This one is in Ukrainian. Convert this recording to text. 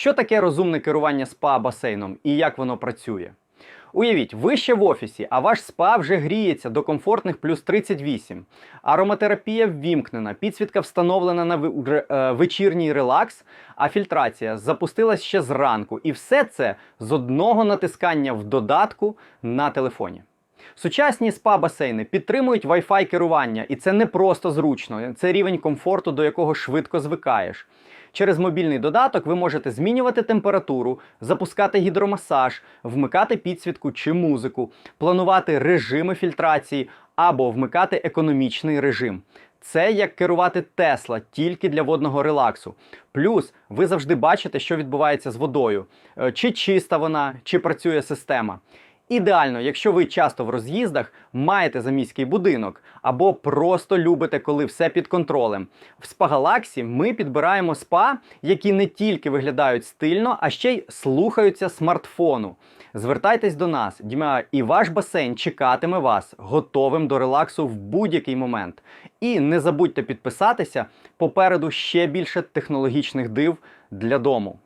Що таке розумне керування спа-басейном і як воно працює? Уявіть, ви ще в офісі, а ваш спа вже гріється до комфортних плюс 38. Ароматерапія ввімкнена, підсвітка встановлена на е, вечірній релакс, а фільтрація запустилась ще зранку. І все це з одного натискання в додатку на телефоні. Сучасні спа-басейни підтримують Wi-Fi керування, і це не просто зручно, це рівень комфорту, до якого швидко звикаєш. Через мобільний додаток ви можете змінювати температуру, запускати гідромасаж, вмикати підсвітку чи музику, планувати режими фільтрації або вмикати економічний режим. Це як керувати Тесла тільки для водного релаксу. Плюс ви завжди бачите, що відбувається з водою, Е, чи чиста вона, чи працює система. Ідеально, якщо ви часто в роз'їздах маєте заміський будинок або просто любите, коли все під контролем. В Спагалаксі ми підбираємо спа, які не тільки виглядають стильно, а ще й слухаються смартфону. Звертайтесь до нас, Діма, і ваш басейн чекатиме вас готовим до релаксу в будь-який момент. І не забудьте підписатися попереду ще більше технологічних див для дому.